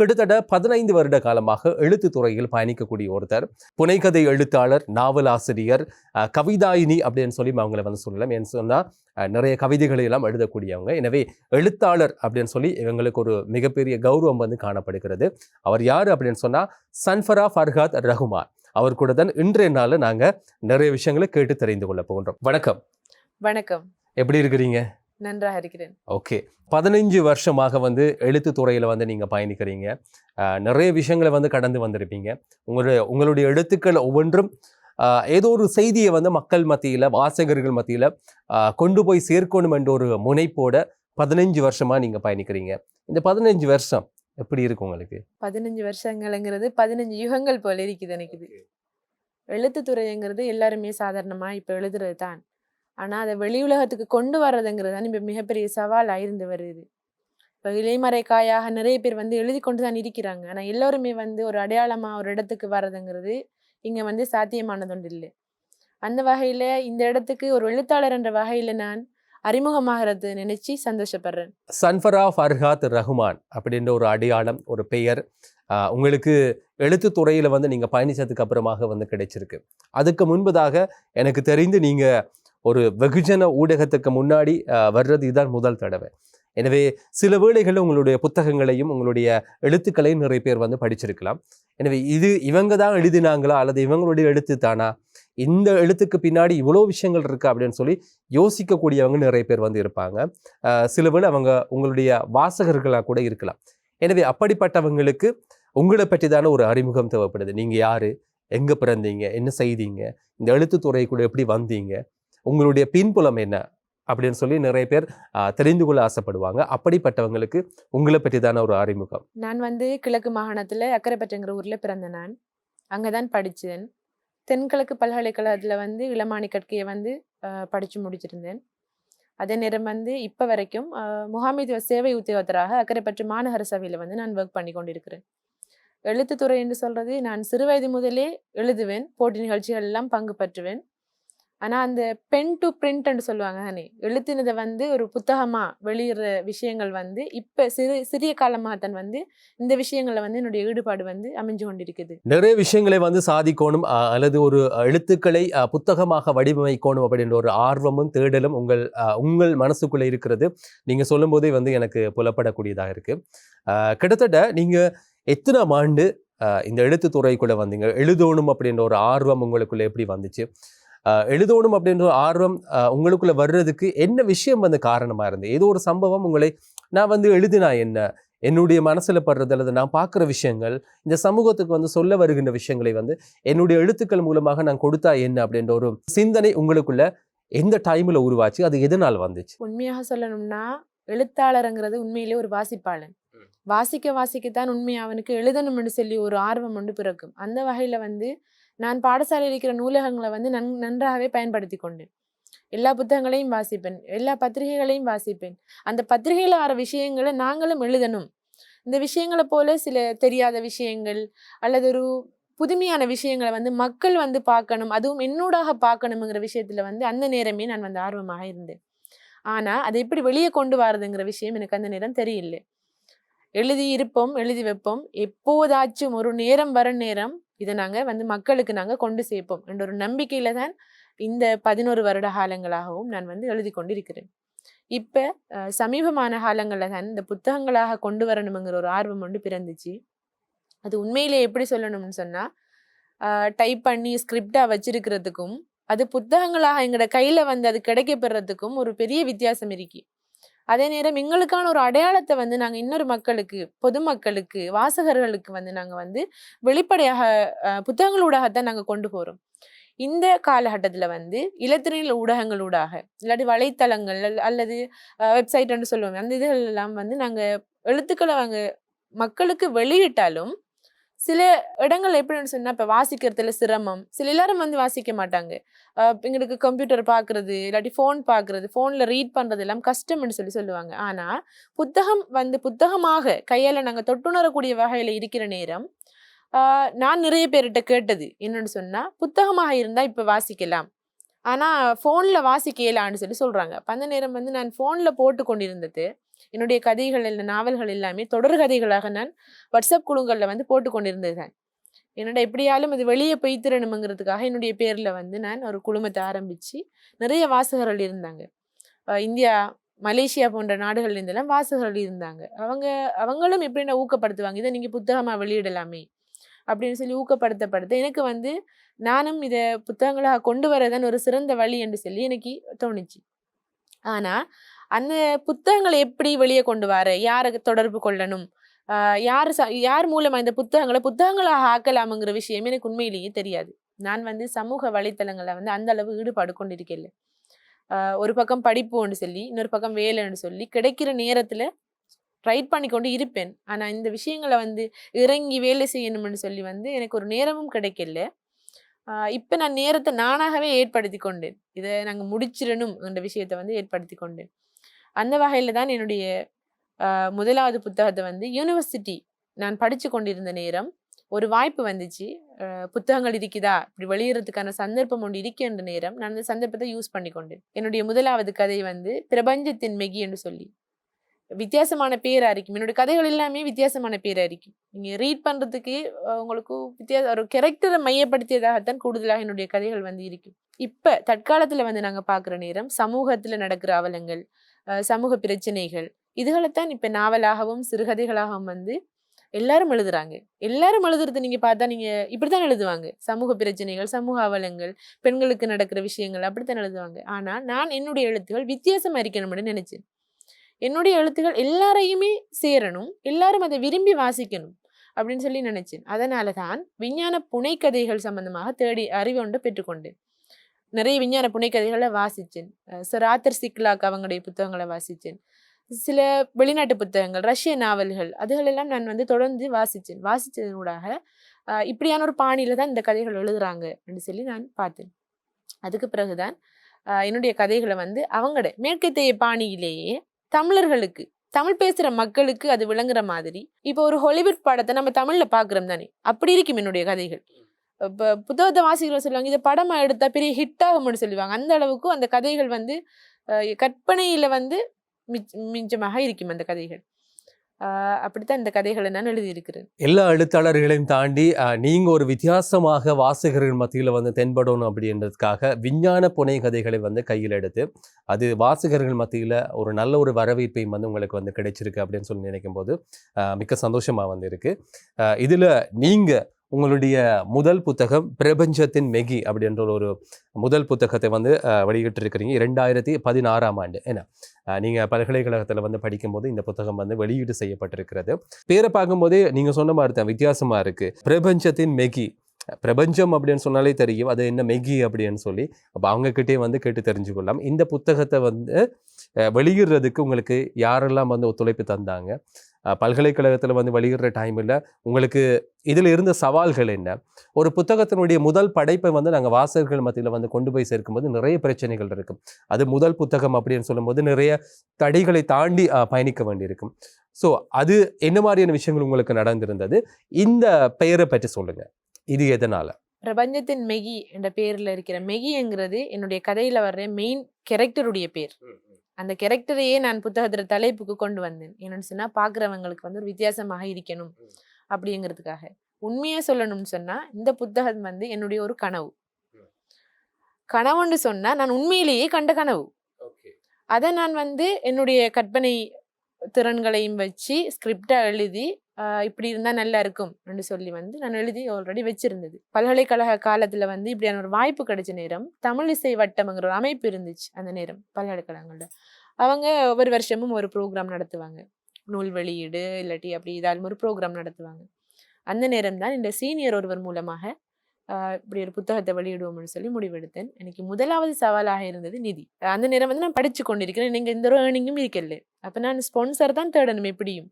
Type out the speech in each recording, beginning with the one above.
கிட்டத்தட்ட பதினைந்து வருட காலமாக எழுத்து துறையில் பயணிக்கக்கூடிய ஒருத்தர். புனைகதை எழுத்தாளர் நாவல் ஆசிரியர் கவிதாயினி அப்படின்னு சொல்லி அவங்கள வந்து சொல்லலாம். ஏன்னு சொன்னால் நிறைய கவிதைகளை எல்லாம் எழுதக்கூடியவங்க. எனவே எழுத்தாளர் அப்படின்னு சொல்லி இவங்களுக்கு ஒரு மிகப்பெரிய கௌரவம் வந்து காணப்படுகிறது. அவர் யார் அப்படின்னு சொன்னா சன்ஃபரா ஃபர்ஹாத் ரஹ்மான் அவர் கூட தான் இன்றைய நாளில் நாங்க நிறைய விஷயங்களை கேட்டு தெரிந்து கொள்ள போகின்றோம். வணக்கம். வணக்கம். எப்படி இருக்கிறீங்க? நன்றாக இருக்கிறேன். ஓகே. பதினஞ்சு வருஷமாக வந்து எழுத்து துறையில் வந்து நீங்கள் பயணிக்கிறீங்க. நிறைய விஷயங்களை வந்து கடந்து வந்திருப்பீங்க. உங்களுடைய உங்களுடைய எழுத்துக்கள் ஒவ்வொன்றும் ஏதோ ஒரு செய்தியை வந்து மக்கள் மத்தியில் வாசகர்கள் மத்தியில் கொண்டு போய் சேர்க்கணும் என்ற ஒரு முனைப்போட பதினஞ்சு வருஷமா நீங்கள் பயணிக்கிறீங்க. இந்த பதினஞ்சு வருஷம் எப்படி இருக்கு உங்களுக்கு? பதினஞ்சு வருஷங்கள்ங்கிறது பதினஞ்சு யுகங்கள் போல இருக்குது எனக்கு இது. எழுத்துத்துறைங்கிறது எல்லாருமே சாதாரணமா இப்ப எழுதுறது தான். ஆனால் அதை வெளி உலகத்துக்கு கொண்டு வர்றதுங்கிறது தான் இப்போ மிகப்பெரிய சவால் இருந்து வருது. இப்ப இலைமறைக்காயாக நிறைய பேர் வந்து எழுதி கொண்டு தான் இருக்கிறாங்க. ஆனால் எல்லோருமே வந்து ஒரு அடையாளமாக ஒரு இடத்துக்கு வர்றதுங்கிறது இங்கே வந்து சாத்தியமானதொன்று இல்லை. அந்த வகையில் இந்த இடத்துக்கு ஒரு எழுத்தாளர் என்ற வகையில் நான் அறிமுகமாகிறது நினைச்சு சந்தோஷப்படுறேன். சன்ஃபரா ஃபர்ஹாத் ரஹ்மான் அப்படின்ற ஒரு அடையாளம் ஒரு பெயர் உங்களுக்கு எழுத்து துறையில் வந்து நீங்கள் பயணித்ததுக்கு அப்புறமாக வந்து கிடைச்சிருக்கு. அதுக்கு முன்பதாக எனக்கு தெரிந்து நீங்கள் ஒரு வெகுஜன ஊடகத்துக்கு முன்னாடி வர்றது இதுதான் முதல் தடவை. எனவே சில வேளைகளில் உங்களுடைய புத்தகங்களையும் உங்களுடைய எழுத்துக்களையும் நிறைய பேர் வந்து படிச்சிருக்கலாம். எனவே இது இவங்க தான் எழுதினாங்களா அல்லது இவங்களுடைய எழுத்து தானா? இந்த எழுத்துக்கு பின்னாடி இவ்வளோ விஷயங்கள் இருக்குது அப்படின்னு சொல்லி யோசிக்கக்கூடியவங்க நிறைய பேர் வந்து இருப்பாங்க. சில வேளை அவங்க உங்களுடைய வாசகர்களாக கூட இருக்கலாம். எனவே அப்படிப்பட்டவங்களுக்கு உங்களை பற்றி தானே ஒரு அறிமுகம் தேவைப்படுது. நீங்கள் யார்? எங்கே பிறந்தீங்க? என்ன செய்தீங்க? இந்த எழுத்துத்துறைக்குள்ளே கூட எப்படி வந்தீங்க? உங்களுடைய பின்புலம் என்ன? அப்படின்னு சொல்லி நிறைய பேர் தெரிந்து கொள்ள ஆசைப்படுவாங்க. அப்படிப்பட்டவங்களுக்கு உங்களை பற்றிதான ஒரு அறிமுகம். நான் வந்து கிழக்கு மாகாணத்தில் அக்கரைப்பட்டுங்கிற ஊரில் பிறந்த நான். அங்கே தான் படித்தேன் தென்கிழக்கு பல்கலைக்கழகத்தில் வந்து இளமானி கற்கையை வந்து படித்து முடிச்சிருந்தேன். அதே நேரம் வந்து இப்போ வரைக்கும் அஹ், முகாமைத்துவ சேவை உத்தியோகத்தராக அக்கரைப்பற்று மாநகர சபையில் வந்து நான் ஒர்க் பண்ணி கொண்டிருக்கிறேன். எழுத்துத்துறை என்று சொல்கிறது நான் சிறுவயது முதலே எழுதுவேன். போட்டி நிகழ்ச்சிகள் எல்லாம் பங்கு பற்றுவேன். ஆனால் அந்த பென் டு பிரிண்ட்னு சொல்லுவாங்க தானே எழுத்தினதை வந்து ஒரு புத்தகமாக வெளியிடுற விஷயங்கள் வந்து இப்போ சிறு சிறிய காலமாகத்தான் வந்து இந்த விஷயங்களில் வந்து என்னுடைய ஈடுபாடு வந்து அமைஞ்சு கொண்டிருக்குது. நிறைய விஷயங்களை வந்து சாதிக்கணும் அல்லது ஒரு எழுத்துக்களை புத்தகமாக வடிவமைக்கணும் அப்படின்ற ஒரு ஆர்வமும் தேடலும் உங்கள் உங்கள் மனசுக்குள்ளே இருக்கிறது. நீங்கள் சொல்லும்போதே வந்து எனக்கு புலப்படக்கூடியதாக இருக்குது கிட்டத்தட்ட நீங்கள் எத்தனை ஆண்டு இந்த இந்த எழுத்துத்துறைக்குள்ள வந்தீங்க? எழுதணும் அப்படின்ற ஒரு ஆர்வம் உங்களுக்குள்ளே எப்படி வந்துச்சு? எழுதணும் அப்படின்ற ஒரு ஆர்வம் உங்களுக்குள்ள வர்றதுக்கு என்ன விஷயம் வந்து காரணமா இருந்து ஏதோ ஒரு சம்பவம் உங்களை நான் வந்து எழுதினா என்ன என்னுடைய மனசுல படுறது அல்லது நான் பார்க்குற விஷயங்கள் இந்த சமூகத்துக்கு வந்து சொல்ல வருகின்ற விஷயங்களை வந்து என்னுடைய எழுத்துக்கள் மூலமாக நான் கொடுத்தா என்ன அப்படின்ற ஒரு சிந்தனை உங்களுக்குள்ள எந்த டைம்ல உருவாச்சு அது எதனால் வந்துச்சு? உண்மையாக சொல்லணும்னா எழுத்தாளருங்கிறது உண்மையிலே ஒரு வாசிப்பாளன். வாசிக்க வாசிக்கத்தான் உண்மை அவனுக்கு எழுதணும்னு சொல்லி ஒரு ஆர்வம் ஒன்று பிறக்கும். அந்த வகையில வந்து நான் பாடசாலையில் இருக்கிற நூலகங்களை வந்து நன் நன்றாகவே பயன்படுத்தி கொண்டேன். எல்லா புத்தகங்களையும் வாசிப்பேன். எல்லா பத்திரிகைகளையும் வாசிப்பேன். அந்த பத்திரிகையில் வர விஷயங்களை நாங்களும் எழுதணும். இந்த விஷயங்களை போல சில தெரியாத விஷயங்கள் அல்லது ஒரு புதுமையான விஷயங்களை வந்து மக்கள் வந்து பார்க்கணும். அதுவும் என்னோடாக பார்க்கணுங்கிற விஷயத்துல வந்து அந்த நேரமே நான் வந்து ஆர்வமாக இருந்தேன். ஆனால் அதை எப்படி வெளியே கொண்டு வரதுங்கிற விஷயம் எனக்கு அந்த நேரம் தெரியல. எழுதி இருப்போம் எழுதி வைப்போம். எப்போதாச்சும் ஒரு நேரம் வர நேரம் இதை நாங்கள் வந்து மக்களுக்கு நாங்கள் கொண்டு சேர்ப்போம் என்ற ஒரு நம்பிக்கையில தான் இந்த பதினோரு வருட காலங்களாகவும் நான் வந்து எழுதி கொண்டிருக்கிறேன். இப்போ சமீபமான காலங்களில் தான் இந்த புத்தகங்களாக கொண்டு வரணுங்கிற ஒரு ஆர்வம் ஒன்று பிறந்துச்சு. அது உண்மையிலே எப்படி சொல்லணும்னு சொன்னால் டைப் பண்ணி ஸ்கிரிப்டாக வச்சிருக்கிறதுக்கும் அது புத்தகங்களாக எங்களோட கையில் வந்து அது கிடைக்க ஒரு பெரிய வித்தியாசம் இருக்குது அதே நேரம் எங்களுக்கான ஒரு அடையாளத்தை வந்து நாங்கள் இன்னொரு மக்களுக்கு பொதுமக்களுக்கு வாசகர்களுக்கு வந்து நாங்கள் வந்து வெளிப்படையாக புத்தகங்கள் ஊடாகத்தான் நாங்கள் கொண்டு போகிறோம் இந்த காலகட்டத்தில் வந்து இலத்திரனியல் ஊடகங்களூடாக இல்லாட்டி வலைத்தளங்கள் அல்லது அல்லது என்று சொல்லுவாங்க அந்த இதுகள் எல்லாம் வந்து நாங்கள் எழுத்துக்களை அவங்க மக்களுக்கு வெளியிட்டாலும் சில இடங்கள் எப்படின்னு சொன்னா இப்ப வாசிக்கிறதுல சிரமம். சில எல்லாரும் வந்து வாசிக்க மாட்டாங்க. எங்களுக்கு கம்ப்யூட்டர் பார்க்குறது இல்லாட்டி ஃபோன் பார்க்கிறது ஃபோனில் ரீட் பண்றது எல்லாம் கஷ்டம்னு சொல்லி சொல்லுவாங்க. ஆனா புத்தகம் வந்து புத்தகமாக கையால நாங்க தொட்டுணரக்கூடிய வகையில இருக்கிற நேரம் நான் நிறைய பேர்கிட்ட கேட்டது. என்னன்னு சொன்னா புத்தகமாக இருந்தா இப்ப வாசிக்கலாம். ஆனா ஃபோனில் வாசிக்கலான்னு சொல்லி சொல்றாங்க. அப்ப அந்த நேரம் வந்து நான் ஃபோனில் போட்டு கொண்டிருந்தது. என்னுடைய கதைகள் இல்லை நாவல்கள் எல்லாமே தொடர் கதைகளாக நான் வாட்ஸ்அப் குழுங்களில் வந்து போட்டு கொண்டிருந்தேன். என்னோட எப்படியாலும் அது வெளியே பெய்த்திரணுங்கிறதுக்காக என்னுடைய பேரில் வந்து நான் ஒரு குழுமத்தை ஆரம்பித்து நிறைய வாசகர்கள் இருந்தாங்க. இந்தியா மலேசியா போன்ற நாடுகள்ல இருந்தெல்லாம் வாசகர்கள் இருந்தாங்க. அவங்க அவங்களும் எப்படின்னா ஊக்கப்படுத்துவாங்க இதை நீங்கள் புத்தகமாக வெளியிடலாமே அப்படின்னு சொல்லி ஊக்கப்படுத்தப்படுத்த எனக்கு வந்து நானும் இதை புத்தகங்களாக கொண்டு வரதான் ஒரு சிறந்த வழி என்று சொல்லி எனக்கு தோணுச்சு. ஆனால் அந்த புத்தகங்களை எப்படி வெளியே கொண்டு வர? யாரை தொடர்பு கொள்ளணும்? யார் யார் மூலமா இந்த புத்தகங்களை புத்தகங்களாக ஆக்கலாமுங்கிற விஷயம் எனக்கு உண்மையிலேயே தெரியாது. நான் வந்து சமூக வலைத்தளங்களை வந்து அந்த அளவு ஈடுபாடு கொண்டிருக்கல ஒரு பக்கம் படிப்புன்னு சொல்லி இன்னொரு பக்கம் வேலைன்னு சொல்லி கிடைக்கிற நேரத்தில் ரைட் பண்ணி கொண்டு இருப்பேன். ஆனால் இந்த விஷயங்களை வந்து இறங்கி வேலை செய்யணும்னு சொல்லி வந்து எனக்கு ஒரு நேரமும் கிடைக்கல. இப்போ நான் நேரத்தை நானாகவே ஏற்படுத்தி கொண்டேன். இதை நாங்கள் முடிச்சிடணும் என்ற விஷயத்தை வந்து ஏற்படுத்தி கொண்டேன். அந்த வகையில் தான் என்னுடைய முதலாவது புத்தகத்தை வந்து யூனிவர்சிட்டி நான் படித்து கொண்டிருந்த நேரம் ஒரு வாய்ப்பு வந்துச்சு. புத்தகங்கள் இருக்குதா இப்படி வெளியிடறதுக்கான சந்தர்ப்பம் ஒன்று இருக்கின்ற நேரம் நான் அந்த சந்தர்ப்பத்தை யூஸ் பண்ணி கொண்டேன். என்னுடைய முதலாவது கதை வந்து பிரபஞ்சத்தின் மெகி என்று சொல்லி. வித்தியாசமான பேராக இருக்கும். என்னோட கதைகள் எல்லாமே வித்தியாசமான பேராக இருக்கும். நீங்கள் ரீட் பண்ணுறதுக்கு உங்களுக்கு வித்தியாச ஒரு கேரக்டரை மையப்படுத்தியதாகத்தான் கூடுதலாக என்னுடைய கதைகள் வந்து இருக்கும். இப்போ தற்காலத்தில் வந்து நாங்கள் பார்க்குற நேரம் சமூகத்தில் நடக்கிற அவலங்கள் சமூக பிரச்சனைகள். இதுகளைத்தான் இப்போ நாவலாகவும் சிறுகதைகளாகவும் வந்து எல்லாரும் எழுதுறாங்க. எல்லாரும் எழுதுறது நீங்க பார்த்தா நீங்க இப்படித்தான் எழுதுவாங்க. சமூக பிரச்சனைகள் சமூக அவலங்கள் பெண்களுக்கு நடக்கிற விஷயங்கள் அப்படித்தான் எழுதுவாங்க. ஆனா நான் என்னுடைய எழுத்துகள் வித்தியாசமா இருக்கணும்னு நினைச்சேன். என்னுடைய எழுத்துகள் எல்லாரையுமே சேரணும் எல்லாரும் அதை விரும்பி வாசிக்கணும் அப்படின்னு சொல்லி நினைச்சேன். அதனால தான் விஞ்ஞான புனைக்கதைகள் சம்பந்தமாக தேடி அறிவு ஒன்று பெற்றுக்கொண்டேன். நிறைய விஞ்ஞான புனைக்கதைகளை வாசித்தேன். அஹ் சர் ஆத்தர் சிக்லாக் அவங்களுடைய புத்தகங்களை வாசித்தேன். சில வெளிநாட்டு புத்தகங்கள் ரஷ்ய நாவல்கள் அதுகளெல்லாம் நான் வந்து தொடர்ந்து வாசித்தேன். வாசித்ததனூடாக இப்படியான ஒரு பாணியில் தான் இந்த கதைகள் எழுதுறாங்க அப்படின்னு சொல்லி நான் பார்த்தேன். அதுக்கு பிறகுதான் என்னுடைய கதைகளை வந்து அவங்களோட மேற்கத்தைய பாணியிலேயே தமிழர்களுக்கு தமிழ் பேசுகிற மக்களுக்கு அது விளங்குற மாதிரி இப்போ ஒரு ஹாலிவுட் படத்தை நம்ம தமிழில் பார்க்குறோம் தானே அப்படி இருக்கும் என்னுடைய கதைகள். இப்போ புத்தகத்தை வாசிக்கிற சொல்லுவாங்க இதை படமாக எடுத்தால் பெரிய ஹிட் ஆகும்னு சொல்லுவாங்க. அந்த அளவுக்கு அந்த கதைகள் வந்து கற்பனையில் வந்து மிச் மிஞ்சமாக இருக்கும் அந்த கதைகள். அப்படித்தான் இந்த கதைகளை நான் எழுதியிருக்கிறேன். எல்லா எழுத்தாளர்களையும் தாண்டி நீங்கள் ஒரு வித்தியாசமாக வாசகர்கள் மத்தியில் வந்து தென்படணும் அப்படின்றதுக்காக விஞ்ஞான புனை கதைகளை வந்து கையில் எடுத்து அது வாசகர்கள் மத்தியில் ஒரு நல்ல ஒரு வரவேற்பையும் வந்து உங்களுக்கு வந்து கிடைச்சிருக்கு அப்படின்னு சொல்லி நினைக்கும் போது மிக்க சந்தோஷமாக வந்து இருக்குது இதில் நீங்கள் உங்களுடைய முதல் புத்தகம் பிரபஞ்சத்தின் மெகி அப்படின்ற ஒரு முதல் புத்தகத்தை வந்து வெளியிட்டிருக்கிறீங்க. இரண்டாயிரத்தி பதினாறாம் ஆண்டு. என்ன? நீங்கள் பல்கலைக்கழகத்தில் வந்து படிக்கும்போது இந்த புத்தகம் வந்து வெளியீடு செய்யப்பட்டிருக்கிறது. பேரை பார்க்கும்போதே நீங்கள் சொன்ன மாதிரி தான் வித்தியாசமாக இருக்கு. பிரபஞ்சத்தின் மெகி. பிரபஞ்சம் அப்படின்னு சொன்னாலே தெரியும். அது என்ன மெகி அப்படின்னு சொல்லி. அப்போ அவங்கக்கிட்டே வந்து கேட்டு தெரிஞ்சுக்கொள்ளலாம். இந்த புத்தகத்தை வந்து வெளியிடுறதுக்கு உங்களுக்கு யாரெல்லாம் வந்து ஒத்துழைப்பு தந்தாங்க? பல்கலைக்கழகத்தில் வந்து வெளியிடுற டைமில் உங்களுக்கு இதில் இருந்த சவால்கள் என்ன? ஒரு புத்தகத்தினுடைய முதல் படைப்பை வந்து நாங்கள் வாசகர்கள் மத்தியில் வந்து கொண்டு போய் சேர்க்கும்போது நிறைய பிரச்சனைகள் இருக்கும். அது முதல் புத்தகம் அப்படின்னு சொல்லும்போது நிறைய தடைகளை தாண்டி அஹ், பயணிக்க வேண்டியிருக்கும். ஸோ அது என்ன மாதிரியான விஷயங்கள் உங்களுக்கு நடந்திருந்தது? இந்த பெயரை பற்றி சொல்லுங்க. இது எதனால? பிரபஞ்சத்தின் மெகி என்ற பேர்ல இருக்கிற மெகிங்கிறது என்னுடைய கதையில வர்ற மெயின் கேரக்டருடைய பேர். அந்த கேரக்டரையே நான் புத்தகத்துல தலைப்புக்கு கொண்டு வந்தேன். என்னன்னு சொன்னா பாக்குறவங்களுக்கு வந்து ஒரு வித்தியாசமாக இருக்கணும். அப்படிங்கிறதுக்காக. உண்மையா சொல்லணும்னு சொன்னா இந்த புத்தகம் வந்து என்னுடைய ஒரு கனவு. கனவுன்னு சொன்னா நான் உண்மையிலேயே கண்ட கனவு. அதை நான் வந்து என்னுடைய கற்பனை திறன்களையும் வச்சு ஸ்கிரிப்டா எழுதி இப்படி இருந்தால் நல்லா இருக்கும் அப்படின்னு சொல்லி வந்து நான் எழுதி ஆல்ரெடி வச்சிருந்தது. பல்கலைக்கழக காலத்தில் வந்து இப்படியான ஒரு வாய்ப்பு கிடைச்ச நேரம் தமிழ் இசை வட்டம்ங்கிற ஒரு அமைப்பு இருந்துச்சு அந்த நேரம் பல்கலைக்கழகங்களில். அவங்க ஒவ்வொரு வருஷமும் ஒரு ப்ரோக்ராம் நடத்துவாங்க. நூல் வெளியீடு இல்லாட்டி அப்படி இதாலும் ஒரு ப்ரோக்ராம் நடத்துவாங்க. அந்த நேரம் தான் இந்த சீனியர் ஒருவர் மூலமாக இப்படி ஒரு புத்தகத்தை வெளியிடுவோம்னு சொல்லி முடிவெடுத்தேன். எனக்கு முதலாவது சவாலாக இருந்தது நிதி. அந்த நேரம் வந்து நான் படிச்சு கொண்டிருக்கிறேன். நீங்க எந்த ஒரு ஏர்னிங்கும் இருக்கல அப்ப நான் ஸ்பான்சர் தான் தேடணும் எப்படியும்.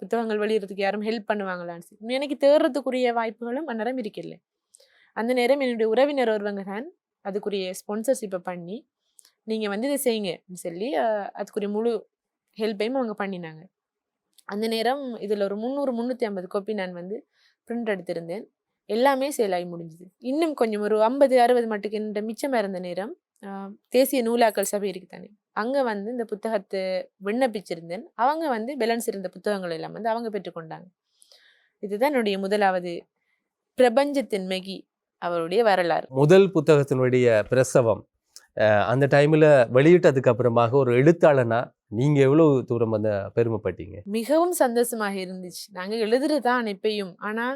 புத்தகங்கள் வெளியிடறதுக்கு யாரும் ஹெல்ப் பண்ணுவாங்களான்னு சொல்லி. எனக்கு தேடுறதுக்குரிய வாய்ப்புகளும் அந்நேரம் இருக்கல அந்த நேரம் என்னுடைய உறவினர் ஒருவங்க தான் அதுக்குரிய ஸ்பான்சர்ஷிப்பை பண்ணி நீங்கள் வந்து இதை செய்யுங்கன்னு சொல்லி அதுக்குரிய முழு ஹெல்ப்பையும் அவங்க பண்ணினாங்க. அந்த நேரம் இதில் ஒரு முந்நூறு முந்நூற்றி ஐம்பது காப்பி நான் வந்து பிரிண்ட் எடுத்திருந்தேன். எல்லாமே சேல் ஆகி முடிஞ்சுது. இன்னும் கொஞ்சம் ஒரு ஐம்பது அறுபது மட்டுக்கு என்ற மிச்சமாக இருந்த நேரம் தேசிய நூலாக்கல் சபை இருக்கு தானே? அங்க வந்து இந்த புத்தகத்தை விண்ணப்பிச்சிருந்தேன். அவங்க வந்து பேலன்ஸ் இருந்த புத்தகங்கள் எல்லாம் வந்து அவங்க பெற்றுக்கொண்டாங்க இதுதான் என்னுடைய முதலாவது பிரபஞ்சத்தின் மெகி அவருடைய வரலாறு. முதல் புத்தகத்தினுடைய பிரசவம் அந்த டைம்ல வெளியிட்டதுக்கு அப்புறமாக ஒரு எழுத்தாளனா நீங்க எவ்வளவு தூரம் வந்து பெருமைப்பட்டீங்க? மிகவும் சந்தோஷமாக இருந்துச்சு. நாங்க எழுதுறதுதான் எப்பயும் ஆனா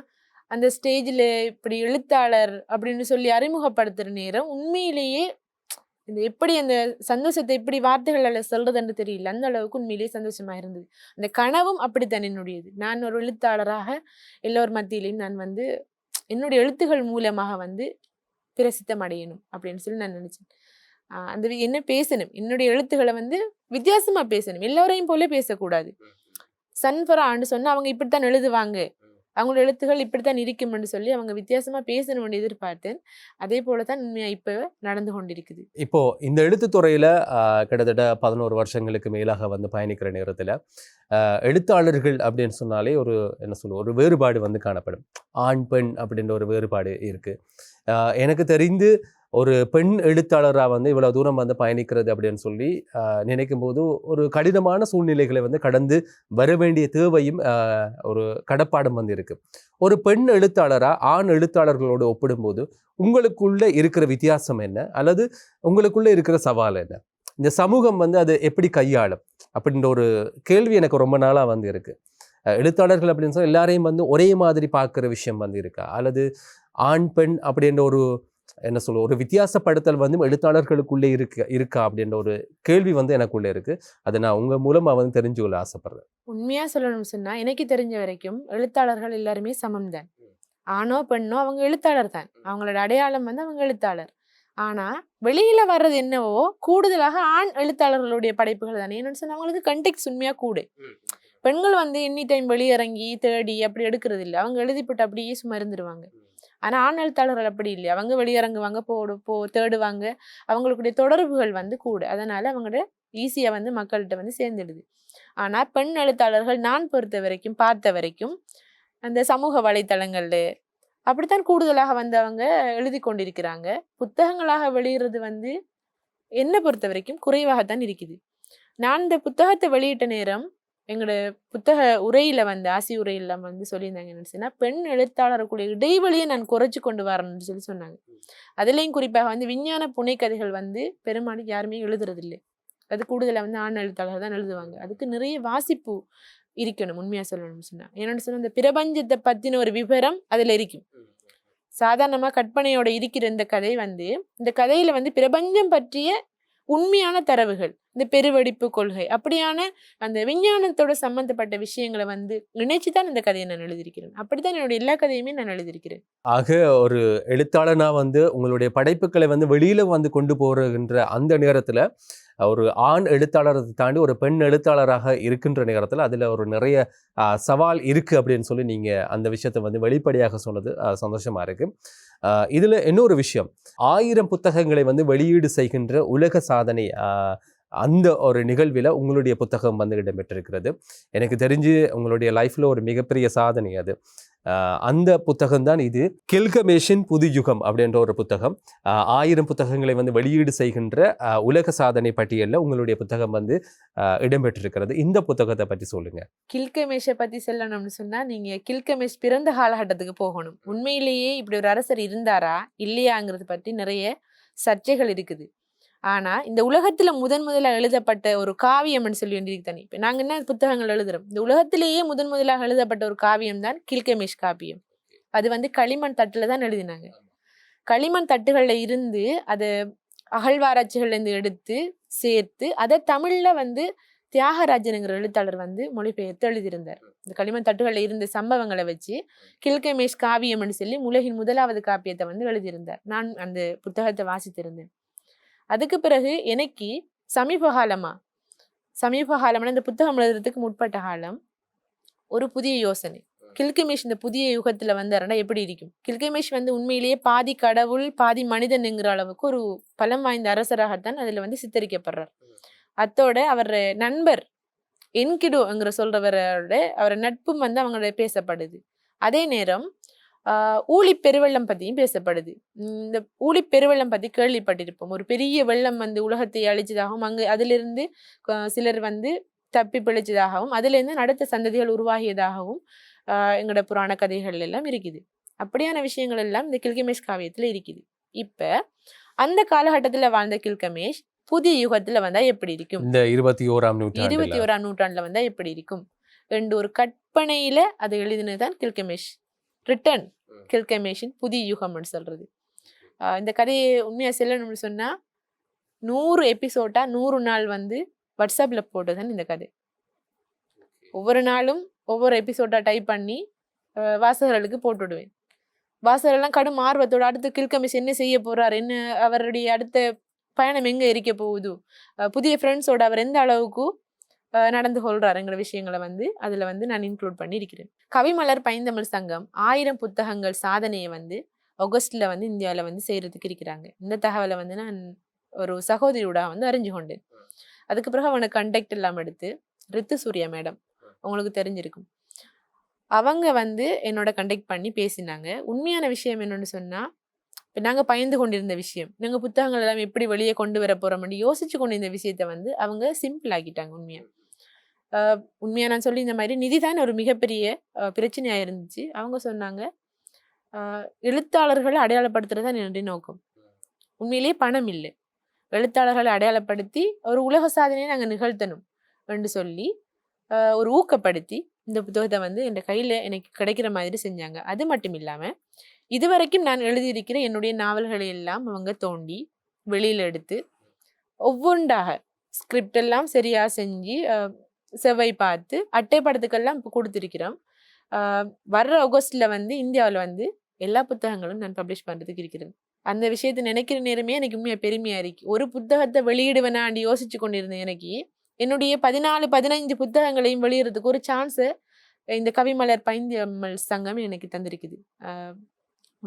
அந்த ஸ்டேஜ்ல இப்படி எழுத்தாளர் அப்படின்னு சொல்லி அறிமுகப்படுத்துற நேரம் உண்மையிலேயே இந்த எப்படி அந்த சந்தோஷத்தை எப்படி வார்த்தைகளால சொல்றதுன்னு தெரியல. அந்த அளவுக்கு உண்மையிலேயே சந்தோஷமா இருந்தது. அந்த கனவும் அப்படித்தான் என்னுடையது. நான் ஒரு எழுத்தாளராக எல்லோர் மத்தியிலையும் நான் வந்து என்னுடைய எழுத்துகள் மூலமாக வந்து பிரசித்தம் அடையணும் அப்படின்னு சொல்லி நான் நினைச்சேன். அந்த என்ன பேசணும்? என்னுடைய எழுத்துக்களை வந்து வித்தியாசமா பேசணும். எல்லோரையும் போல பேசக்கூடாது. சன்ஃபரான்னு சொன்னா அவங்க இப்படித்தான் எழுதுவாங்க. அவங்களோட எழுத்துகள் இப்படித்தான் இருக்கும்னு சொல்லி அவங்க வித்தியாசமா பேசணும்னு எதிர்பார்த்தேன் அதே போலதான் உண்மையா இப்ப நடந்து கொண்டிருக்குது. இப்போ இந்த எழுத்துத்துறையில கிட்டத்தட்ட பதினோரு வருஷங்களுக்கு மேலாக வந்து பயணிக்கிற நேரத்துல எழுத்தாளர்கள் அப்படின்னு சொன்னாலே ஒரு என்ன சொல்லுவோம் ஒரு வேறுபாடு வந்து காணப்படும். ஆண் பெண் அப்படின்ற ஒரு வேறுபாடு இருக்கு. எனக்கு தெரிந்து ஒரு பெண் எழுத்தாளராக வந்து இவ்வளோ தூரம் வந்து பயணிக்கிறது அப்படின்னு சொல்லி நினைக்கும் போது ஒரு கடினமான சூழ்நிலைகளை வந்து கடந்து வர வேண்டிய தேவையும் ஒரு கடப்பாடும் வந்து இருக்குது ஒரு பெண் எழுத்தாளராக ஆண் எழுத்தாளர்களோடு ஒப்பிடும்போது உங்களுக்குள்ளே இருக்கிற வித்தியாசம் என்ன? அல்லது உங்களுக்குள்ளே இருக்கிற சவால் என்ன? இந்த சமூகம் வந்து அதை எப்படி கையாளும்? அப்படின்ற ஒரு கேள்வி எனக்கு ரொம்ப நாளாக வந்து இருக்குது எழுத்தாளர்கள் அப்படின்னு சொன்னால் எல்லாரையும் வந்து ஒரே மாதிரி பார்க்குற விஷயம் வந்து இருக்கா? அல்லது ஆண் பெண் அப்படின்ற ஒரு என்ன சொல்ல ஒரு வித்தியாசப்படுத்தல் வந்து எழுத்தாளர்களுக்குள்ளே இருக்கு இருக்கா அப்படின்ற ஒரு கேள்வி வந்து எனக்குள்ளே இருக்கு. அதை நான் உங்க மூலமா வந்து தெரிஞ்சுக்கொள்ள ஆசைப்படுறேன். உண்மையா சொல்லணும்னு சொன்னா எனக்கு தெரிஞ்ச வரைக்கும் எழுத்தாளர்கள் எல்லாருமே சமம் தான். ஆணோ பெண்ணோ அவங்க எழுத்தாளர் தான். அவங்களோட அடையாளம் வந்து அவங்க எழுத்தாளர். ஆனா வெளியில வர்றது என்னவோ கூடுதலாக ஆண் எழுத்தாளர்களுடைய படைப்புகள் தானே. என்னன்னு சொன்னா அவங்களுக்கு கண்டெக்ஸ் உண்மையா கூடு. பெண்கள் வந்து எனி டைம் வெளியிறங்கி தேடி அப்படி எடுக்கிறது இல்லை. அவங்க எழுதிப்பட்டு அப்படியே சும்மா இருந்துருவாங்க. ஆனால் ஆண் எழுத்தாளர்கள் அப்படி இல்லை அவங்க வெளியிறங்குவாங்க போடு போ தேடுவாங்க. அவங்களுக்குடைய தொடர்புகள் வந்து கூட. அதனால அவங்களோட ஈஸியாக வந்து மக்கள்கிட்ட வந்து சேர்ந்துடுது. ஆனால் பெண் எழுத்தாளர்கள் நான் பொறுத்த வரைக்கும் பார்த்த வரைக்கும் அந்த சமூக வலைத்தளங்களில் அப்படித்தான் கூடுதலாக வந்து அவங்க எழுதி கொண்டிருக்கிறாங்க. புத்தகங்களாக வெளியிடுறது வந்து என்னை பொறுத்த வரைக்கும் குறைவாகத்தான் இருக்குது. நான் இந்த புத்தகத்தை வெளியிட்ட நேரம் எங்களோட புத்தக உரையில் வந்து ஆசி உரையில் வந்து சொல்லியிருந்தாங்க என்னன்னு பெண் எழுத்தாளருக்குள்ள இடைவெளியை நான் குறைச்சி கொண்டு வரணும்னு சொல்லி சொன்னாங்க. அதுலேயும் குறிப்பாக வந்து விஞ்ஞான புனைக்கதைகள் வந்து பெரும்பாலும் யாருமே எழுதுறதில்லை. அது கூடுதலாக வந்து ஆண் எழுத்தாளர்கள் தான் எழுதுவாங்க. அதுக்கு நிறைய வாசிப்பு இருக்கணும் உண்மையாக சொல்லணும்னு சொன்னால் என்னென்னு சொன்னால் இந்த பிரபஞ்சத்தை பற்றின ஒரு விவரம் அதில் இருக்கும். சாதாரணமாக கற்பனையோட இருக்கிற இந்த கதை வந்து இந்த கதையில் வந்து பிரபஞ்சம் பற்றிய உண்மையான தரவுகள் இந்த பெருவெடிப்பு கொள்கை. அப்படியான அந்த விஞ்ஞானத்தோட சம்பந்தப்பட்ட விஷயங்களை வந்து நினைச்சு தான் இந்த கதையை நான் எழுதியிருக்கிறேன். அப்படித்தான் என்னுடைய எல்லா கதையுமே நான் எழுதியிருக்கிறேன். ஆக ஒரு எழுத்தாளனா வந்து உங்களுடைய படைப்புகளை வந்து வெளியில வந்து கொண்டு போகின்ற அந்த நேரத்துல ஒரு ஆண் எழுத்தாளரை தாண்டி ஒரு பெண் எழுத்தாளராக இருக்கின்ற நேரத்தில் அதில் ஒரு நிறைய சவால் இருக்குது அப்படின்னு சொல்லி நீங்கள் அந்த விஷயத்தை வந்து வெளிப்படையாக சொன்னது சந்தோஷமாக இருக்குது இதில் இன்னொரு விஷயம். ஆயிரம் புத்தகங்களை வந்து வெளியீடு செய்கின்ற உலக சாதனை அந்த ஒரு நிகழ்வில் உங்களுடைய புத்தகம் வந்து இடம்பெற்றிருக்கிறது. எனக்கு தெரிஞ்சு உங்களுடைய லைஃப்பில் ஒரு மிகப்பெரிய சாதனை அது. அந்த புத்தகம் தான் இது. கெல்கமேஷின் புது யுகம் அப்படின்ற ஒரு புத்தகம். ஆயிரம் புத்தகங்களை வந்து வெளியீடு செய்கின்ற உலக சாதனை பட்டியலில் உங்களுடைய புத்தகம் வந்து இடம்பெற்றிருக்கிறது. இந்த புத்தகத்தை பற்றி சொல்லுங்க. கில்கமேஷை பற்றி சொல்லணும்னு சொன்னால் நீங்கள் கில்கமேஷ் பிறந்த காலகட்டத்துக்கு போகணும். உண்மையிலேயே இப்படி ஒரு அரசர் இருந்தாரா? இல்லையாங்கிறது பற்றி நிறைய சர்ச்சைகள் இருக்குது. ஆனா இந்த உலகத்துல முதன் முதலாக எழுதப்பட்ட ஒரு காவியம்னு சொல்லி வேண்டியிருக்கு இப்போ இப்ப நாங்க என்ன புத்தகங்கள் எழுதுறோம்? இந்த உலகத்திலேயே முதன் முதலாக எழுதப்பட்ட ஒரு காவியம் தான் கில்கமேஷ் காவியம். அது வந்து களிமண் தட்டுல தான் எழுதினாங்க. களிமண் தட்டுகள்ல இருந்து அதை அகழ்வாராய்ச்சிகள்லேருந்து எடுத்து சேர்த்து அதை தமிழ்ல வந்து தியாகராஜனுங்கிற எழுத்தாளர் வந்து மொழிபெயர்த்து எழுதியிருந்தார். இந்த களிமண் தட்டுகளில் இருந்த சம்பவங்களை வச்சு கில்கமேஷ் காவியம்னு சொல்லி உலகின் முதலாவது காப்பியத்தை வந்து எழுதியிருந்தார். நான் அந்த புத்தகத்தை வாசித்திருந்தேன். அதுக்கு பிறகு எனக்கு சமீப காலமா சமீப காலம்னா இந்த புத்தகம் எழுதுறதுக்கு முற்பட்ட காலம் ஒரு புதிய யோசனை. கில்கமேஷ் இந்த புதிய யுகத்துல வந்தாருன்னா எப்படி இருக்கும்? கில்கமேஷ் வந்து உண்மையிலேயே பாதி கடவுள் பாதி மனிதன்ங்கிற அளவுக்கு ஒரு பலம் வாய்ந்த அரசராகத்தான் அதுல வந்து சித்தரிக்கப்படுறார். அத்தோட அவர் நண்பர் என்கிடோங்கிற சொல்றவரோட அவர் நட்பும் வந்து அவங்களோட பேசப்படுது. அதே நேரம் ஊழி பெருவெள்ளம் பத்தியும் பேசப்படுது. இந்த ஊழி பெருவெள்ளம் பத்தி கேள்விப்பட்டிருப்போம். ஒரு பெரிய வெள்ளம் வந்து உலகத்தை அழிச்சதாகவும் அங்கு அதிலிருந்து சிலர் வந்து தப்பி பிழைச்சதாகவும் அதிலிருந்து அடுத்த சந்ததிகள் உருவாகியதாகவும் எங்களோட புராண கதைகள் எல்லாம் இருக்குது. அப்படியான விஷயங்கள் எல்லாம் இந்த கில்கமேஷ் காவியத்துல இருக்குது. இப்ப அந்த காலகட்டத்துல வாழ்ந்த கில்கமேஷ் புதிய யுகத்துல வந்தா எப்படி இருக்கும்? இந்த இருபத்தி ஓராம் இருபத்தி நூற்றாண்டு ஓராம் நூற்றாண்டுல வந்தா எப்படி இருக்கும்? என்று ஒரு கற்பனையில அது எழுதினதுதான் கில்கமேஷ். ரிட்டன். ம். கில்கமேஷின் புதிய யுகம்னு சொல்றது. ஆஹ் இந்த கதையை உண்மையா சொல்லணும்னு சொன்னா நூறு எபிசோட்டா நூறு நாள் வந்து வாட்ஸ்அப்ல போட்டதுதான் இந்த கதை. ஒவ்வொரு நாளும் ஒவ்வொரு எபிசோட்டா டைப் பண்ணி வாசகர்களுக்கு போட்டுவிடுவேன் வாசகர்கள்லாம் கடும் ஆர்வத்தோட அடுத்து கில்கமிஷ் என்ன செய்ய போறார் என்ன அவருடைய அடுத்த பயணம் எங்க இருக்க போகுது? புதிய ஃப்ரெண்ட்ஸோட அவர் எந்த அளவுக்கு நடந்து கொள்றாருங்கிற விஷயங்களை வந்து அதுல வந்து நான் இன்க்ளூட் பண்ணி இருக்கிறேன் கவிமலர் பைந்தமிழ் சங்கம் ஆயிரம் புத்தகங்கள் சாதனையை வந்து ஆகஸ்ட்ல வந்து இந்தியாவில் வந்து செய்யறதுக்கு இருக்கிறாங்க. இந்த தகவலை வந்து நான் ஒரு சகோதரியோட வந்து அறிஞ்சு கொண்டேன். அதுக்கு பிறகு அவனை கண்டக்ட் எல்லாம் எடுத்து ரித்து சூர்யா மேடம் உங்களுக்கு தெரிஞ்சிருக்கும். அவங்க வந்து என்னோட கண்டக்ட் பண்ணி பேசினாங்க. உண்மையான விஷயம் என்னன்னு சொன்னா இப்போ நாங்கள் பயந்து கொண்டிருந்த விஷயம். நாங்கள் புத்தகங்கள் எல்லாம் எப்படி வெளியே கொண்டு வர போறோம்னு யோசிச்சு கொண்டிருந்த விஷயத்த வந்து அவங்க சிம்பிள் ஆக்கிட்டாங்க உண்மையாக உண்மையாக நான் சொல்லி இந்த மாதிரி நிதிதான் ஒரு மிகப்பெரிய பிரச்சனையாக இருந்துச்சு. அவங்க சொன்னாங்க எழுத்தாளர்களை அடையாளப்படுத்துறது தான் என்னுடைய நோக்கம். உண்மையிலேயே பணம் இல்லை. எழுத்தாளர்களை அடையாளப்படுத்தி ஒரு உலக சாதனையை நாங்கள் நிகழ்த்தணும் என்று சொல்லி ஒரு ஊக்கப்படுத்தி இந்த புத்தகத்தை வந்து என் கையில் எனக்கு கிடைக்கிற மாதிரி செஞ்சாங்க. அது மட்டும் இல்லாமல் இதுவரைக்கும் நான் எழுதியிருக்கிற என்னுடைய நாவல்களை எல்லாம் அவங்க தோண்டி வெளியில் எடுத்து ஒவ்வொன்றாக ஸ்கிரிப்ட் எல்லாம் செஞ்சு செவ்வாய் பார்த்து அட்டை படத்துக்கெல்லாம் இப்போ கொடுத்துருக்கிறோம். வர்ற ஆகஸ்டில் வந்து இந்தியாவில் வந்து எல்லா புத்தகங்களும் நான் பப்ளிஷ் பண்ணுறதுக்கு இருக்கிறது அந்த விஷயத்தை நினைக்கிற நேரமே எனக்கு உண்மையாக பெருமையாக இருக்கு. ஒரு புத்தகத்தை வெளியிடுவேனாண்டி யோசிச்சு கொண்டிருந்தேன் எனக்கு என்னுடைய பதினாலு பதினைஞ்சு புத்தகங்களையும் வெளியிடுறதுக்கு ஒரு சான்ஸு இந்த கவிமலர் பைந்தியம்மல் சங்கம் எனக்கு தந்திருக்குது.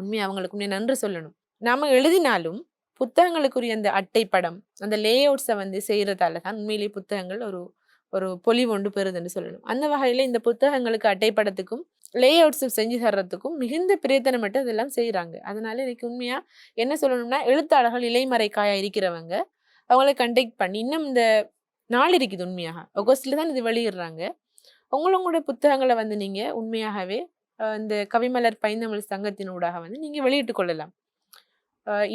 உண்மையாக உண்மையை அவங்களுக்கு நன்றி சொல்லணும். நாம எழுதினாலும் புத்தகங்களுக்குரிய அந்த அட்டை படம் அந்த லே அவுட்ஸை வந்து செய்கிறதால தான் உண்மையிலேயே புத்தகங்கள் ஒரு ஒரு பொலிவொண்டு ஒன்று பெறுதுன்னு சொல்லணும். அந்த வகையில் இந்த புத்தகங்களுக்கு அட்டைப்படத்துக்கும் லே அவுட்ஸ் செஞ்சு தர்றதுக்கும் மிகுந்த பிரயத்தனப்பட்டு அதெல்லாம் செய்கிறாங்க அதனால எனக்கு உண்மையாக என்ன சொல்லணும்னா எழுத்தாளர்கள் இலைமறைக்காயாக இருக்கிறவங்க அவங்கள கண்டெக்ட் பண்ணி இன்னும் இந்த நாள் இருக்குது உண்மையாக. ஆகஸ்டில் தான் இது வெளியிடுறாங்க. உங்களோட புத்தகங்களை வந்து நீங்கள் உண்மையாகவே இந்த கவிமலர் பைந்தமிழ் சங்கத்தினூடாக வந்து நீங்கள் வெளியிட்டு கொள்ளலாம்.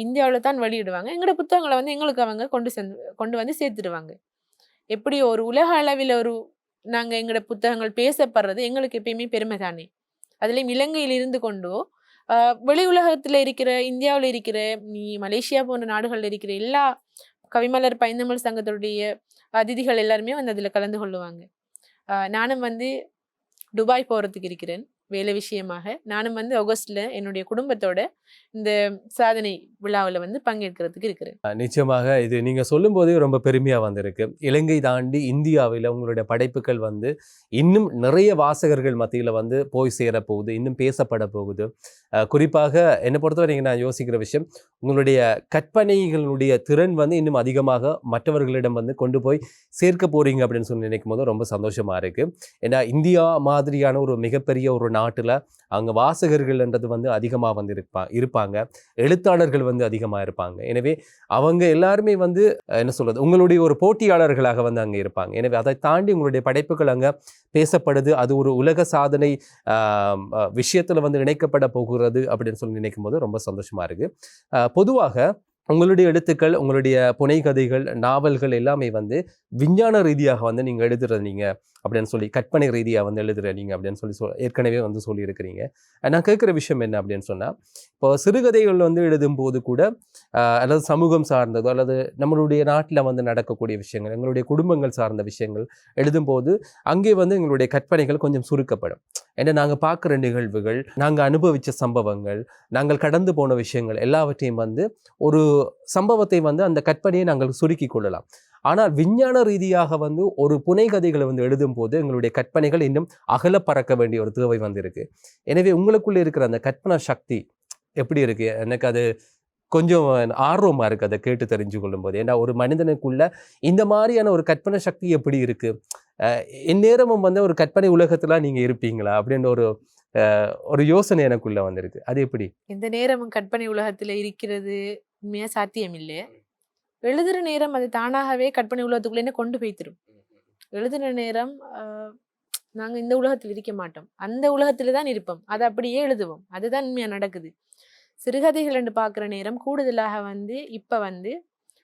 இந்தியாவில் தான் வெளியிடுவாங்க. எங்களோட புத்தகங்களை வந்து எங்களுக்கு அவங்க கொண்டு சென்று கொண்டு வந்து சேர்த்துடுவாங்க. எப்படி ஒரு உலக அளவில் ஒரு நாங்கள் எங்களோட புத்தகங்கள் பேசப்படுறது எங்களுக்கு எப்பயுமே பெருமை தானே. அதுலேயும் இலங்கையில் இருந்து கொண்டோ வெளி உலகத்தில் இருக்கிற இந்தியாவில் இருக்கிற நீ மலேசியா போன்ற நாடுகளில் இருக்கிற எல்லா கவிமலர் பைந்தமிழ் சங்கத்துடைய அதிதிகள் எல்லாருமே வந்து அதில் கலந்து கொள்ளுவாங்க. நானும் வந்து துபாய் போகிறதுக்கு இருக்கிறேன். வேலை விஷயமாக. நானும் வந்து ஆகஸ்டில் என்னுடைய குடும்பத்தோட இந்த சாதனை விழாவில் வந்து பங்கேற்கிறதுக்கு இருக்கிறேன். நிச்சயமாக இது நீங்கள் சொல்லும்போதே ரொம்ப பெருமையாக வந்திருக்கு. இலங்கை தாண்டி இந்தியாவில் உங்களுடைய படைப்புகள் வந்து இன்னும் நிறைய வாசகர்கள் மத்தியில் வந்து போய் சேரப்போகுது போகுது இன்னும் பேசப்பட போகுது குறிப்பாக என்னை பொறுத்தவரைக்கும் நான் யோசிக்கிற விஷயம் உங்களுடைய கற்பனைகளுடைய திறன் வந்து இன்னும் அதிகமாக மற்றவர்களிடம் வந்து கொண்டு போய் சேர்க்க போறீங்க அப்படின்னு சொல்லி நினைக்கும் போது ரொம்ப சந்தோஷமாக இருக்குது ஏன்னா இந்தியா மாதிரியான ஒரு மிகப்பெரிய ஒரு நாட்டில் அங்கே வாசகர்கள்ன்றது வந்து அதிகமாக வந்து இருப்பா இருப்பாங்க. எழுத்தாளர்கள் வந்து அதிகமாக இருப்பாங்க. எனவே அவங்க எல்லாருமே வந்து என்ன சொல்கிறது உங்களுடைய ஒரு போட்டியாளர்களாக வந்து அங்கே இருப்பாங்க. எனவே அதை தாண்டி உங்களுடைய படைப்புகள் அங்கே பேசப்படுது. அது ஒரு உலக சாதனை விஷயத்தில் வந்து இணைக்கப்பட போகிறது அப்படின்னு சொல்லி நினைக்கும் போது ரொம்ப சந்தோஷமாக இருக்குது பொதுவாக உங்களுடைய எழுத்துக்கள் உங்களுடைய புனைகதைகள் நாவல்கள் எல்லாமே வந்து விஞ்ஞான ரீதியாக வந்து நீங்கள் எழுதுறீங்க அப்படின்னு சொல்லி கற்பனை ரீதியாக வந்து எழுதுறீங்க அப்படின்னு சொல்லி சொல் ஏற்கனவே வந்து சொல்லியிருக்கிறீங்க. நான் கேட்குற விஷயம் என்ன அப்படின்னு சொன்னால் இப்போ சிறுகதைகள் வந்து எழுதும்போது கூட அல்லது சமூகம் சார்ந்ததோ அல்லது நம்மளுடைய நாட்டில் வந்து நடக்கக்கூடிய விஷயங்கள் எங்களுடைய குடும்பங்கள் சார்ந்த விஷயங்கள் எழுதும்போது அங்கே வந்து எங்களுடைய கற்பனைகள் கொஞ்சம் சுருக்கப்படும். ஏன்னா நாங்கள் பார்க்குற நிகழ்வுகள் நாங்கள் அனுபவித்த சம்பவங்கள் நாங்கள் கடந்து போன விஷயங்கள் எல்லாவற்றையும் வந்து ஒரு சம்பவத்தை வந்து அந்த கற்பனையை நாங்கள் சுருக்கி கொள்ளலாம். ஆனால் விஞ்ஞான ரீதியாக வந்து ஒரு புனைகதைகளை வந்து எழுதும் போது எங்களுடைய கற்பனைகள் இன்னும் அகல பறக்க வேண்டிய ஒரு தேவை வந்திருக்கு. எனவே உங்களுக்குள்ளே இருக்கிற அந்த கற்பனை சக்தி எப்படி இருக்கு? எனக்கு அது கொஞ்சம் ஆர்வமாக இருக்குது அதை கேட்டு தெரிஞ்சு கொள்ளும்போது ஏன்னா ஒரு மனிதனுக்குள்ள இந்த மாதிரியான ஒரு கற்பனை சக்தி எப்படி இருக்குது இந்நேரமும் வந்து ஒரு கற்பனை உலகத்துல நீங்க இருப்பீங்களா? அப்படின்ற ஒரு ஒரு யோசனை எனக்குள்ள வந்திருக்கு. அது எப்படி? இந்த நேரமும் கற்பனை உலகத்துல இருக்கிறது உண்மையா சாத்தியம் இல்லை எழுதுற நேரம் அது தானாகவே கற்பனை உலகத்துக்குள்ளே கொண்டு போய் தரும். எழுதுகிற நேரம் நாங்கள் நாங்க இந்த உலகத்தில் இருக்க மாட்டோம். அந்த உலகத்துல தான் இருப்போம். அதை அப்படியே எழுதுவோம். அதுதான் உண்மையா நடக்குது. சிறுகதைகள் என்று பார்க்குற நேரம் கூடுதலாக வந்து இப்ப வந்து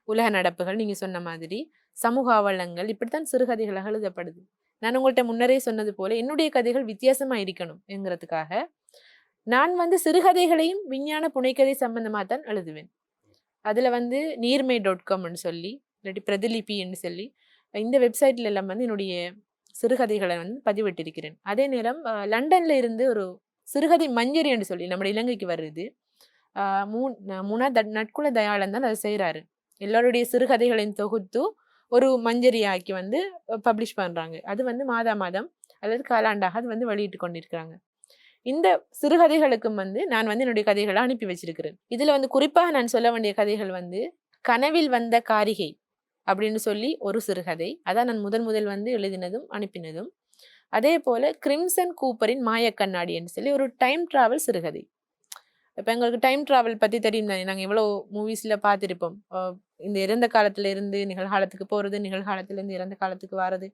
உலக நடப்புகள் நீங்க சொன்ன மாதிரி சமூக அவலங்கள் இப்படித்தான் சிறுகதைகளாக எழுதப்படுது நான் உங்கள்கிட்ட முன்னரே சொன்னது போல என்னுடைய கதைகள் வித்தியாசமா இருக்கணும் என்கிறதுக்காக நான் வந்து சிறுகதைகளையும் விஞ்ஞான புனைக்கதை சம்பந்தமாக தான் எழுதுவேன். அதில் வந்து நீர்மை டாட் காம்னு சொல்லி இல்லாட்டி பிரதிலிபின்னு சொல்லி இந்த வெப்சைட்ல எல்லாம் வந்து என்னுடைய சிறுகதைகளை வந்து பதிவிட்டிருக்கிறேன். அதே நேரம் லண்டன்ல இருந்து ஒரு சிறுகதை மஞ்சரி என்று சொல்லி நம்ம இலங்கைக்கு வருது. மூ ந- முனா த நட்குல தயாளன் தான் அதை செய்கிறாரு எல்லாருடைய சிறுகதைகளையும் தொகுத்து ஒரு மஞ்சரி ஆக்கி வந்து பப்ளிஷ் பண்ணுறாங்க அது வந்து மாதா மாதம் அல்லது காலாண்டாக அது வந்து வெளியிட்டு கொண்டிருக்கிறாங்க. இந்த சிறுகதைகளுக்கும் வந்து நான் வந்து என்னுடைய கதைகளை அனுப்பி வச்சிருக்கிறேன். இதில் வந்து குறிப்பாக நான் சொல்ல வேண்டிய கதைகள் வந்து கனவில் வந்த காரிகை அப்படின்னு சொல்லி ஒரு சிறுகதை அதான் நான் முதன் முதல் வந்து எழுதினதும் அனுப்பினதும். அதே போல் கிரிம்சன் கூப்பரின் மாயக்கண்ணாடின்னு சொல்லி ஒரு டைம் டிராவல் சிறுகதை இப்போ எங்களுக்கு டைம் ட்ராவல் பற்றி தெரியும் தானே நாங்கள் எவ்வளோ மூவிஸில் பார்த்துருப்போம். இந்த இறந்த காலத்துல இருந்து நிகழ்காலத்துக்கு போகிறது நிகழ்காலத்திலேருந்து இறந்த காலத்துக்கு வர்றது.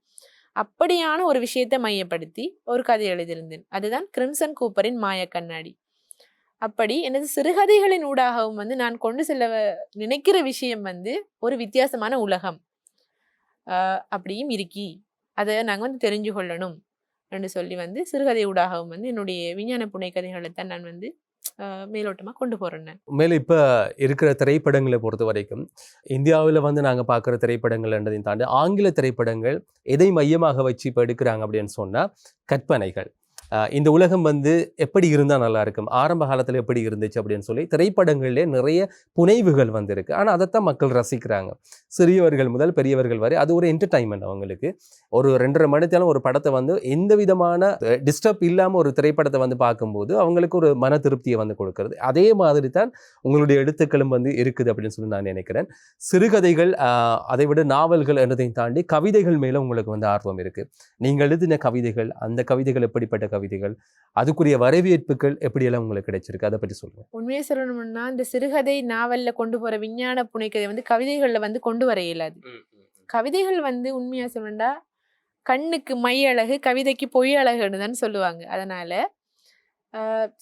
அப்படியான ஒரு விஷயத்தை மையப்படுத்தி ஒரு கதை எழுதியிருந்தேன். அதுதான் கிரிம்சன் கூப்பரின் மாய கண்ணாடி. அப்படி எனது சிறுகதைகளின் ஊடாகவும் வந்து நான் கொண்டு செல்ல நினைக்கிற விஷயம் வந்து ஒரு வித்தியாசமான உலகம். அப்படியும் இருக்கி. அதை நாங்கள் வந்து தெரிஞ்சு கொள்ளணும் என்று சொல்லி வந்து சிறுகதை ஊடாகவும் வந்து என்னுடைய விஞ்ஞான புனைக்கதைகளை தான் நான் வந்து மேலோட்டமாக கொண்டு போகிறேன்னு மேலே இப்போ இருக்கிற திரைப்படங்களை பொறுத்த வரைக்கும் இந்தியாவில் வந்து நாங்கள் பார்க்குற திரைப்படங்கள்ன்றதையும் தாண்டி ஆங்கில திரைப்படங்கள் எதை மையமாக வச்சு இப்போ எடுக்கிறாங்க அப்படின்னு சொன்னால் கற்பனைகள். இந்த உலகம் வந்து எப்படி இருந்தால் நல்லா இருக்கும்? ஆரம்ப காலத்தில் எப்படி இருந்துச்சு அப்படின்னு சொல்லி திரைப்படங்களிலே நிறைய புனைவுகள் வந்திருக்கு. ஆனால் அதைத்தான் மக்கள் ரசிக்கிறாங்க. சிறியவர்கள் முதல் பெரியவர்கள் வரை அது ஒரு என்டர்டைன்மெண்ட் அவங்களுக்கு. ஒரு ரெண்டரை மணித்தாலும் ஒரு படத்தை வந்து எந்த விதமான டிஸ்டர்ப் இல்லாமல் ஒரு திரைப்படத்தை வந்து பார்க்கும்போது அவங்களுக்கு ஒரு மன திருப்தியை வந்து கொடுக்கறது. அதே மாதிரி தான் உங்களுடைய எழுத்துக்களும் வந்து இருக்குது அப்படின்னு சொல்லி நான் நினைக்கிறேன். சிறுகதைகள் அதை விட நாவல்கள் என்றதையும் தாண்டி கவிதைகள் மேலே உங்களுக்கு வந்து ஆர்வம் இருக்குது நீங்கள் எழுதின கவிதைகள் அந்த கவிதைகள் எப்படிப்பட்ட கவிதைகள் அதுக்குரிய வரவேற்புகள் எப்படியெல்லாம் உங்களுக்கு கிடைச்சிருக்கு? அதை பற்றி சொல்லுங்க. உண்மையை சொல்லணும்னா இந்த சிறுகதை நாவல்ல கொண்டு போற விஞ்ஞான புனைக்கதை வந்து கவிதைகள்ல வந்து கொண்டு வர இயலாது. கவிதைகள் வந்து உண்மையா சொல்லணும்னா கண்ணுக்கு மை அழகு கவிதைக்கு பொய் அழகுன்னு தான் சொல்லுவாங்க. அதனால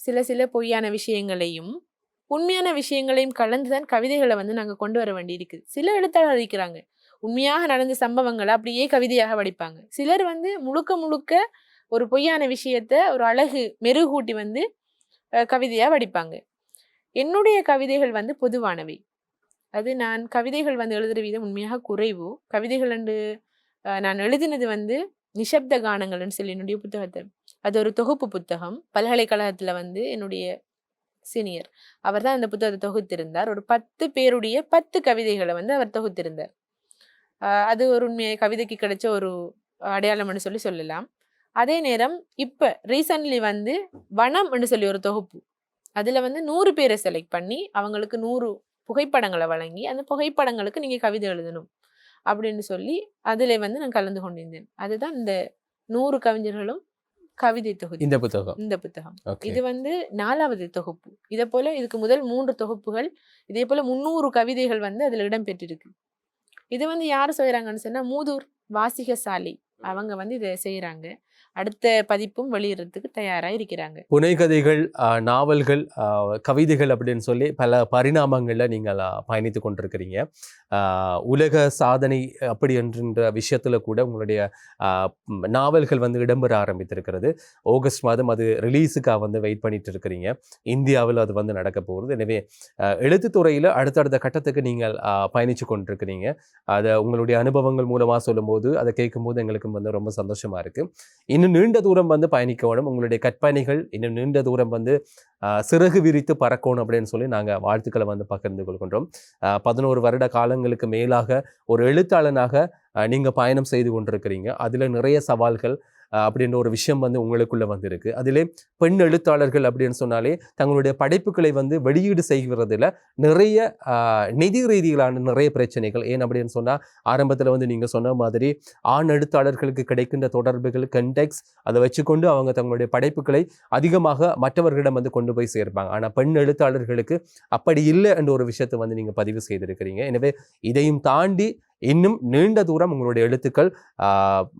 சில சில பொய்யான விஷயங்களையும் உண்மையான விஷயங்களையும் கலந்து தான் கவிதைகளை வந்து நாங்க கொண்டு வர வேண்டியிருக்குது. சில எழுத்தாளர் இருக்கிறாங்க உண்மையாக நடந்த சம்பவங்களை அப்படியே கவிதையாக வடிப்பாங்க. சிலர் வந்து முழுக்க முழுக்க ஒரு பொய்யான விஷயத்த ஒரு அழகு மெருகூட்டி வந்து கவிதையாக வடிப்பாங்க. என்னுடைய கவிதைகள் வந்து பொதுவானவை. அது நான் கவிதைகள் வந்து எழுதுகிற விதம் உண்மையாக குறைவு கவிதைகள் என்று நான் எழுதினது வந்து நிசப்த கானங்கள்னு சொல்லி என்னுடைய புத்தகத்தை. அது ஒரு தொகுப்பு புத்தகம். பல்கலைக்கழகத்தில் வந்து என்னுடைய சீனியர் அவர் தான் அந்த புத்தகத்தை தொகுத்திருந்தார். ஒரு பத்து பேருடைய பத்து கவிதைகளை வந்து அவர் தொகுத்திருந்தார். அது ஒரு உண்மையை கவிதைக்கு கிடைச்ச ஒரு அடையாளம்னு சொல்லி சொல்லலாம். அதே நேரம் இப்ப ரீசன்ட்லி வந்து வனம்னு சொல்லி ஒரு தொகுப்பு. அதுல வந்து நூறு பேரை செலக்ட் பண்ணி அவங்களுக்கு நூறு புகைப்படங்களை வழங்கி அந்த புகைப்படங்களுக்கு நீங்க கவிதை எழுதணும் அப்படின்னு சொல்லி அதுல வந்து நான் கலந்து கொண்டிருந்தேன். அதுதான் இந்த நூறு கவிஞர்களும் கவிதை தொகுதி. இந்த புத்தகம். இந்த புத்தகம். இது வந்து நாலாவது தொகுப்பு. இதை போல இதுக்கு முதல் மூன்று தொகுப்புகள் இதே போல முந்நூறு கவிதைகள் வந்து அதுல இடம்பெற்றிருக்கு. இது வந்து யார் செய்யறாங்கன்னு சொன்னா மூதூர் வாசிக சாலை அவங்க வந்து இதை செய்யறாங்க அடுத்த பதிப்பும் வெளியிடறதுக்கு தயாராக இருக்கிறாங்க. புனைகதைகள் நாவல்கள் கவிதைகள் அப்படின்னு சொல்லி பல பரிணாமங்களில் நீங்கள் பயணித்து கொண்டிருக்கிறீங்க. உலக சாதனை அப்படி என்ற விஷயத்தில் கூட உங்களுடைய நாவல்கள் வந்து இடம்பெற ஆரம்பித்திருக்கிறது. ஆகஸ்ட் மாதம் அது ரிலீஸுக்காக வந்து வெயிட் பண்ணிட்டு இருக்கிறீங்க. இந்தியாவில் அது வந்து நடக்க போகிறது எனவே எழுத்துத்துறையில் அடுத்தடுத்த கட்டத்துக்கு நீங்கள் பயணித்து கொண்டிருக்கிறீங்க. அதை உங்களுடைய அனுபவங்கள் மூலமாக சொல்லும்போது அதை கேட்கும்போது எங்களுக்கு வந்து ரொம்ப சந்தோஷமாக இருக்குது இன்னும் நீண்ட தூரம் வந்து பயணிக்கணும். உங்களுடைய கற்பனைகள் இன்னும் நீண்ட தூரம் வந்து சிறகு விரித்து பறக்கணும் அப்படின்னு சொல்லி நாங்கள் வாழ்த்துக்களை வந்து பகிர்ந்து கொள்கின்றோம். பதினோரு வருட காலங்களுக்கு மேலாக ஒரு எழுத்தாளனாக நீங்கள் பயணம் செய்து கொண்டிருக்கிறீங்க. அதில் நிறைய சவால்கள் அப்படின்ற ஒரு விஷயம் வந்து உங்களுக்குள்ளே வந்திருக்கு. அதிலே பெண் எழுத்தாளர்கள் அப்படின்னு சொன்னாலே தங்களுடைய படைப்புகளை வந்து வெளியீடு செய்கிறதுல நிறைய நிதி ரீதியிலான நிறைய பிரச்சனைகள். ஏன் அப்படின்னு சொன்னால் ஆரம்பத்தில் வந்து நீங்கள் சொன்ன மாதிரி ஆண் எழுத்தாளர்களுக்கு கிடைக்கின்ற தொடர்புகள் கண்டெக்ஸ் அதை வச்சுக்கொண்டு அவங்க தங்களுடைய படைப்புகளை அதிகமாக மற்றவர்களிடம் வந்து கொண்டு போய் சேர்ப்பாங்க. ஆனால் பெண் எழுத்தாளர்களுக்கு அப்படி இல்லை என்ற ஒரு விஷயத்தை வந்து நீங்கள் பதிவு செய்திருக்கிறீங்க. எனவே இதையும் தாண்டி இன்னும் நீண்ட தூரம் உங்களுடைய எழுத்துக்கள்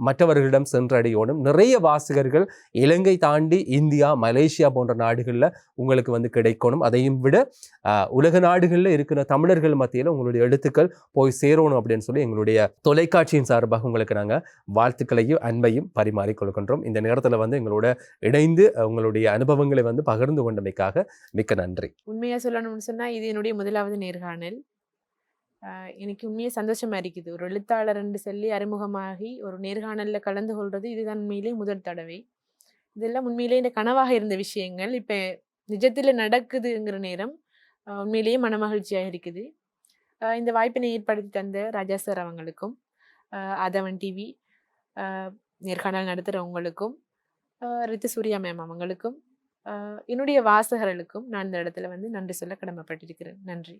மற்றவர்களிடம் சென்றடையோடும் நிறைய வாசகர்கள் இலங்கை தாண்டி இந்தியா மலேசியா போன்ற நாடுகளில் உங்களுக்கு வந்து கிடைக்கணும். அதையும் விட உலக நாடுகளில் இருக்கிற தமிழர்கள் மத்தியில் உங்களுடைய எழுத்துக்கள் போய் சேரணும் அப்படின்னு சொல்லி எங்களுடைய தொலைக்காட்சியின் சார்பாக உங்களுக்கு நாங்கள் வாழ்த்துக்களையும் அன்பையும் பரிமாறிக்கொள்கின்றோம் இந்த நேரத்தில் வந்து எங்களோட இணைந்து உங்களுடைய அனுபவங்களை வந்து பகிர்ந்து கொண்டமைக்காக மிக்க நன்றி. உண்மையாக சொல்லணும்னு சொன்னால் இது என்னுடைய முதலாவது நேர்காணல். எனக்கு உண்மையே சந்தோஷமாக இருக்குது. ஒரு எழுத்தாளர் என்று சொல்லி அறிமுகமாகி ஒரு நேர்காணலில் கலந்து கொள்வது இதுதான் உண்மையிலே முதல் தடவை. இதெல்லாம் உண்மையிலே இந்த கனவாக இருந்த விஷயங்கள். இப்போ நிஜத்தில் நடக்குதுங்கிற நேரம் உண்மையிலேயே மனமகிழ்ச்சியாக இருக்குது. இந்த வாய்ப்பினை ஏற்படுத்தி தந்த ராஜா சார் அவங்களுக்கும் அதவன் டிவி நேர்காணல் நடத்துகிறவங்களுக்கும் ரித்து சூர்யா மேம் அவங்களுக்கும் என்னுடைய வாசகர்களுக்கும் நான் இந்த இடத்துல வந்து நன்றி சொல்ல கடமைப்பட்டிருக்கிறேன். நன்றி.